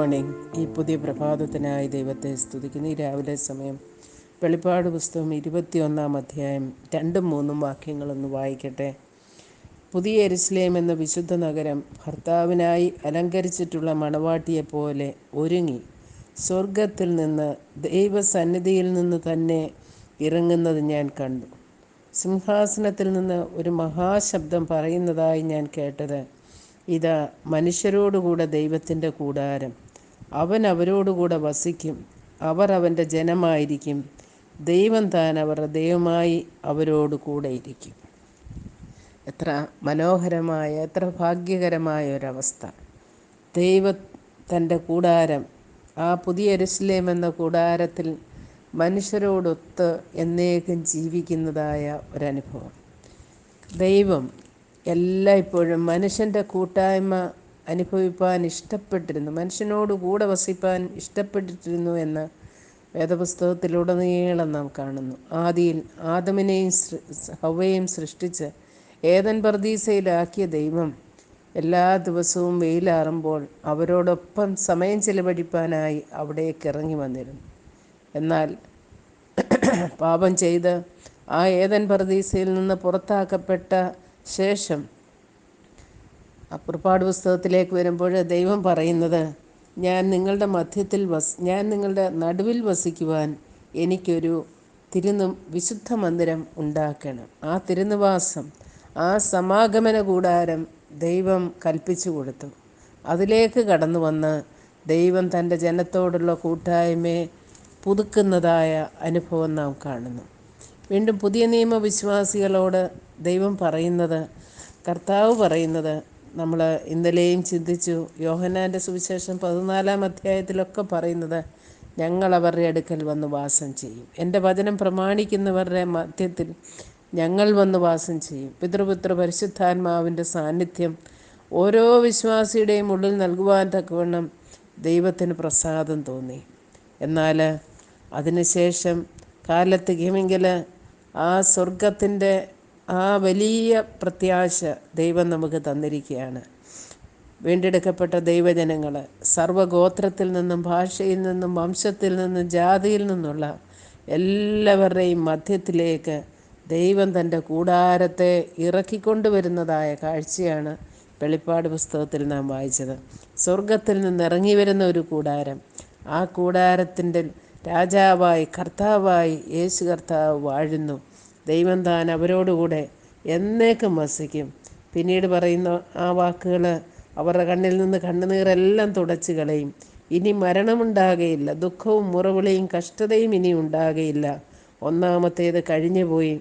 Morning ഈ പുതിയ പ്രഭാതത്തിനായി ദൈവത്തെ സ്തുതിക്കുന്നു. ഈ രാവിലെ സമയം വെളിപ്പാട് പുസ്തകം ഇരുപത്തിയൊന്നാം അധ്യായം രണ്ടും മൂന്നും വാക്യങ്ങളൊന്ന് വായിക്കട്ടെ. പുതിയ എരുസലേം എന്ന വിശുദ്ധ നഗരം ഭർത്താവിനായി അലങ്കരിച്ചിട്ടുള്ള മണവാട്ടിയെപ്പോലെ ഒരുങ്ങി. സ്വർഗത്തിൽ നിന്ന് ദൈവസന്നിധിയിൽ നിന്ന് തന്നെ ഇറങ്ങുന്നത് ഞാൻ കണ്ടു. സിംഹാസനത്തിൽ നിന്ന് ഒരു മഹാശബ്ദം പറയുന്നതായി ഞാൻ കേട്ടത്. ഇതാ മനുഷ്യരോടുകൂടെ ദൈവത്തിന്റെ കൂടാരം. അവൻ അവരോടുകൂടെ വസിക്കും. അവർ അവന്റെ ജനമായിരിക്കും. ദൈവം താൻ അവരുടെ ദൈവമായി അവരോട് കൂടെ ഇരിക്കും. എത്ര മനോഹരമായ എത്ര ഭാഗ്യകരമായ ഒരവസ്ഥ. ദൈവ തന്റെ കൂടാരം ആ പുതിയ എരുസലേം എന്ന കൂടാരത്തിൽ മനുഷ്യരോടൊത്ത് എന്നേക്കും ജീവിക്കുന്നതായ ഒരനുഭവം. ദൈവം എല്ലായ്പ്പോഴും മനുഷ്യന്റെ കൂട്ടായ്മ അനുഭവിപ്പാൻ ഇഷ്ടപ്പെട്ടിരുന്നു. മനുഷ്യനോട് കൂടെ വസിപ്പാൻ ഇഷ്ടപ്പെട്ടിരുന്നു എന്ന് വേദപുസ്തകത്തിലുടനീളം നാം കാണുന്നു. ആദിയിൽ ആദമിനെയും ഹവയെയും സൃഷ്ടിച്ച് ഏതൻ പർദീസയിലാക്കിയ ദൈവം എല്ലാ ദിവസവും വെയിലാറുമ്പോൾ അവരോടൊപ്പം സമയം ചെലവഴിപ്പാനായി അവിടേക്ക് ഇറങ്ങി വന്നിരുന്നു. എന്നാൽ പാപം ചെയ്ത് ആ ഏതൻ പർദീസയിൽ നിന്ന് പുറത്താക്കപ്പെട്ട ശേഷം ആ പുറപ്പാട് പുസ്തകത്തിലേക്ക് വരുമ്പോൾ ദൈവം പറയുന്നത് ഞാൻ നിങ്ങളുടെ മധ്യത്തിൽ വസ് ഞാൻ നിങ്ങളുടെ നടുവിൽ വസിക്കുവാൻ എനിക്കൊരു തിരുന്നു വിശുദ്ധ മന്ദിരം ഉണ്ടാക്കണം. ആ തിരുനിവാസം ആ സമാഗമന കൂടാരം ദൈവം കൽപ്പിച്ചു കൊടുത്തു. അതിലേക്ക് കടന്നു വന്ന് ദൈവം തന്റെ ജനത്തോടുള്ള കൂട്ടായ്മയെ പുതുക്കുന്നതായ അനുഭവം നാം കാണുന്നു. വീണ്ടും പുതിയ നിയമവിശ്വാസികളോട് ദൈവം പറയുന്നത് കർത്താവ് പറയുന്നത് നമ്മൾ ഇന്നലെയും ചിന്തിച്ചു. യോഹനാന്റെ സുവിശേഷം പതിനാലാം അധ്യായത്തിലൊക്കെ പറയുന്നത് ഞങ്ങൾ അവരുടെ അടുക്കൽ വന്ന് വാസം ചെയ്യും. എന്റെ വചനം പ്രമാണിക്കുന്നവരുടെ മധ്യത്തിൽ ഞങ്ങൾ വന്ന് വാസം ചെയ്യും. പിതൃപുത്ര പരിശുദ്ധാത്മാവിന്റെ സാന്നിധ്യം ഓരോ വിശ്വാസിയുടെയും ഉള്ളിൽ നൽകുവാൻ തക്കവണ്ണം ദൈവത്തിന് പ്രസാദം തോന്നി. എന്നാൽ അതിനുശേഷം കാലത്ത് ഗമിങ്കിൽ ആ സ്വർഗത്തിന്റെ ആ വലിയ പ്രത്യാശ ദൈവം നമുക്ക് തന്നിരിക്കുകയാണ്. വീണ്ടെടുക്കപ്പെട്ട ദൈവജനങ്ങൾ സർവഗോത്രത്തിൽ നിന്നും ഭാഷയിൽ നിന്നും വംശത്തിൽ നിന്നും ജാതിയിൽ നിന്നുള്ള എല്ലാവരുടെയും മധ്യത്തിലേക്ക് ദൈവം തന്റെ കൂടാരത്തെ ഇറക്കിക്കൊണ്ടുവരുന്നതായ കാഴ്ചയാണ് വെളിപ്പാട് പുസ്തകത്തിൽ നാം വായിച്ചത്. സ്വർഗത്തിൽ നിന്ന് ഇറങ്ങി വരുന്ന ഒരു കൂടാരം. ആ കൂടാരത്തിന്റെ രാജാവായി കർത്താവായി യേശു കർത്താവ് വാഴുന്നു. ദൈവം താൻ അവരോടുകൂടെ എന്നേക്കും വസിക്കും. പിന്നീട് പറയുന്ന ആ വാക്കുകൾ അവരുടെ കണ്ണിൽ നിന്ന് കണ്ണുനീരെല്ലാം തുടച്ചു കളയും. ഇനി മരണമുണ്ടാകുകയില്ല ദുഃഖവും മുറവിളിയും കഷ്ടതയും ഇനി ഉണ്ടാകുകയില്ല ഒന്നാമത്തേത് കഴിഞ്ഞു പോയി.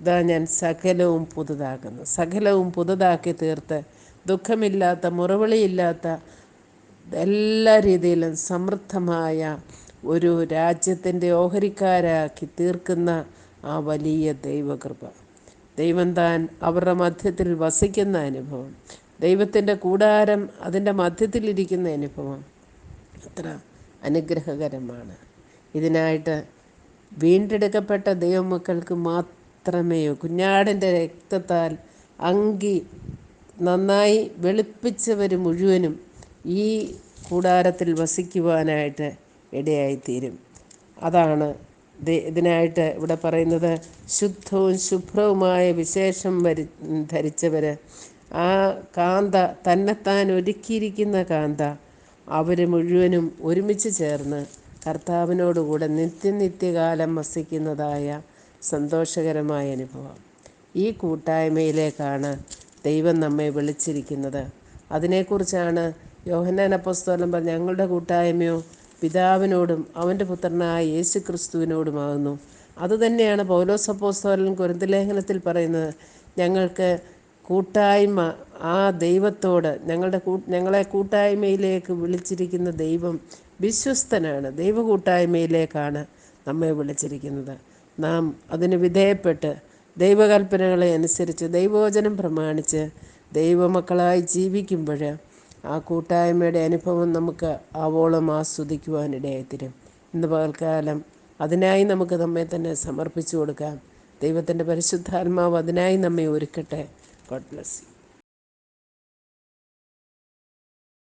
ഇതാ ഞാൻ സകലവും പുതുതാക്കുന്നു. സകലവും പുതുതാക്കി തീർത്ത് ദുഃഖമില്ലാത്ത മുറവിളിയില്ലാത്ത എല്ലാ രീതിയിലും സമൃദ്ധമായ ഒരു രാജ്യത്തിന്റെ ഓഹരിക്കാരാക്കി തീർക്കുന്ന ആ വലിയ ദൈവകൃപ. ദൈവം താൻ അവരുടെ മധ്യത്തിൽ വസിക്കുന്ന അനുഭവം. ദൈവത്തിന്റെ കൂടാരം അതിന്റെ മധ്യത്തിലിരിക്കുന്ന അനുഭവം. അത്ര അനുഗ്രഹകരമാണ്. ഇതിനായിട്ട് വീണ്ടെടുക്കപ്പെട്ട ദൈവമക്കൾക്ക് മാത്രമേ കുഞ്ഞാടിന്റെ രക്തത്താൽ അങ്കി നന്നായി വെളുപ്പിച്ചവർ മുഴുവനും ഈ കൂടാരത്തിൽ വസിക്കുവാനായിട്ട് ഇടയായിത്തീരും. അതാണ് ഇതിനായിട്ട് ഇവിടെ പറയുന്നത് ശുദ്ധവും ശുഭ്രവുമായ വിശേഷം വരി ധരിച്ചവർ ആ കാന്ത തന്നെത്താൻ ഒരുക്കിയിരിക്കുന്ന കാന്ത അവർ മുഴുവനും ഒരുമിച്ച് ചേർന്ന് കർത്താവിനോടുകൂടെ നിത്യനിത്യകാലം വസിക്കുന്നതായ സന്തോഷകരമായ അനുഭവം. ഈ കൂട്ടായ്മയിലേക്കാണ് ദൈവം നമ്മെ വിളിച്ചിരിക്കുന്നത്. അതിനെക്കുറിച്ചാണ് യോഹന്നാൻ അപ്പസ്തോലം പറഞ്ഞ ഞങ്ങളുടെ കൂട്ടായ്മയോ പിതാവിനോടും അവന്റെ പുത്രനായ യേശു ക്രിസ്തുവിനോടുമാകുന്നു അതുതന്നെയാണ് പൗലോസപ്പോസ്തോലൻ കുരുന്തലേഖനത്തിൽ പറയുന്നത്. ഞങ്ങൾക്ക് കൂട്ടായ്മ ആ ദൈവത്തോട് ഞങ്ങളുടെ കൂ ഞങ്ങളെ കൂട്ടായ്മയിലേക്ക് വിളിച്ചിരിക്കുന്ന ദൈവം വിശ്വസ്തനാണ്. ദൈവ കൂട്ടായ്മയിലേക്കാണ് നമ്മെ വിളിച്ചിരിക്കുന്നത്. നാം അതിന് വിധേയപ്പെട്ട് ദൈവകൽപ്പനകളെ അനുസരിച്ച് ദൈവവചനം പ്രമാണിച്ച് ദൈവമക്കളായി ജീവിക്കുമ്പോൾ ആ കൂട്ടായ്മയുടെ അനുഭവം നമുക്ക് ആവോളം ആസ്വദിക്കുവാനിടയായിത്തരും. ഇന്ന് പകൽക്കാലം അതിനായി നമുക്ക് നമ്മെ തന്നെ സമർപ്പിച്ചു കൊടുക്കാം. ദൈവത്തിന്റെ പരിശുദ്ധാത്മാവ് അതിനായി നമ്മെ ഒരുക്കട്ടെ. God bless you